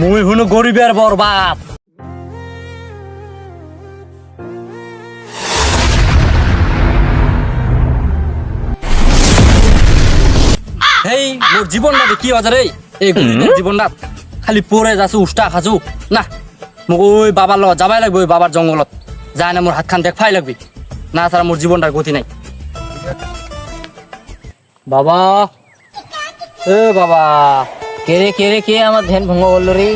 মুই হুনো গরিবের বরবাদ এই মোর জীবনটা কি বাজার এই এই জীবনটা খালি পরে যাচ্ছ উষ্টা খাজু না মোক ওই বাবার লগত যাবাই লাগবে ওই বাবার জঙ্গলত। যায় না মোর হাত খান দেখাই লাগবে। না তারা মোর জীবনটার গতি নাই। বাবা এ বাবা। কে রে কে রে কে আমার ধ্যান ভঙ্গ করল রে?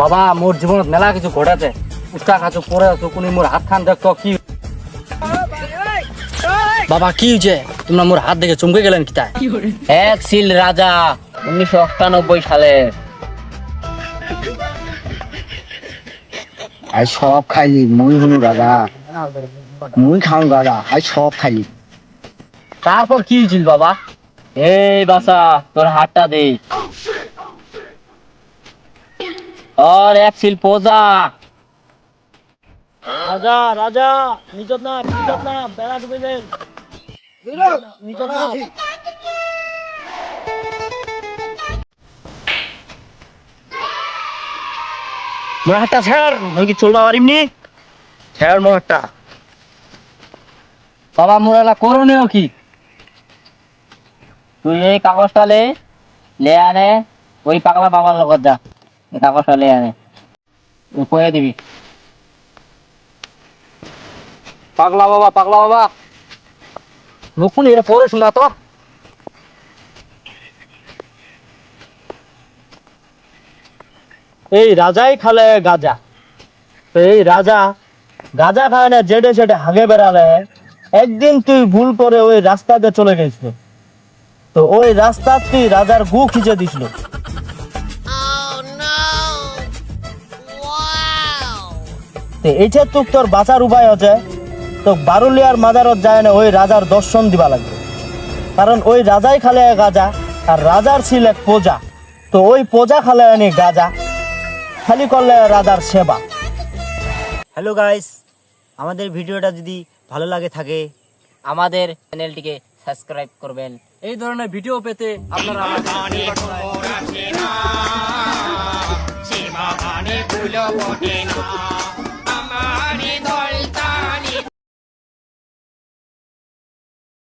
বাবা মোর জীবনত মেলা কিছু ঘটেছে। উষ্টা খাজু পরে আছো কোনি মোর হাত খান দেখতো কি। বাবা কি হয়েছে তোমরা মোর হাত দেখে চমকে গেলেন কিতা এক সিল রাজা উনিশশো অষ্টানব্বই সালে। আই সব খাইলি মুই হলো দাদা মুই খাও দাদা আই সব খাইলি। তারপর কি হয়েছিল বাবা? এই বাসা তোর হাতটা দে। আর এক সিল পোজা। রাজা রাজা নিজত না নিজত না বেড়া ডুবে নিজত না। হাতটা ছাড় নই কি চলবা পারিমনি মোর হাতটা বাবা মোর এলা করণীয় কি? তুই এই কাগজটা লে লে আনে ওই পাগলা বাবার লগত যা। এই কাগজটা লে আনে কয়ে দিবি। পাগলা বাবা পাগলা বাবা। নকুন এটা পরে শোনা তো। এই রাজাই খালে গাজা। এই রাজা গাজা খায় না, জেডে জেডে হাগে বেড়ালে। একদিন তুই ভুল করে ওই রাস্তাতে চলে গেছিল। তো ওই রাস্তা তুই রাজার গু খিচে দিছিল। এইটা তোর বাঁচার উপায় তো বারুলিয়ার মাজারত যায় না ওই রাজার দর্শন দিবা লাগবে। কারণ ওই রাজাই খালে গাজা আর রাজার ছিল এক প্রজা তো ওই প্রজা খালে আনি গাজা। খালি করলে রাজার সেবা হ্যালো গাইস আমাদের ভিডিওটা যদি ভালো লাগে থাকে, আমাদের চ্যানেলটিকে সাবস্ক্রাইব করবেন। এই ধরনের ভিডিও পেতে আপনারা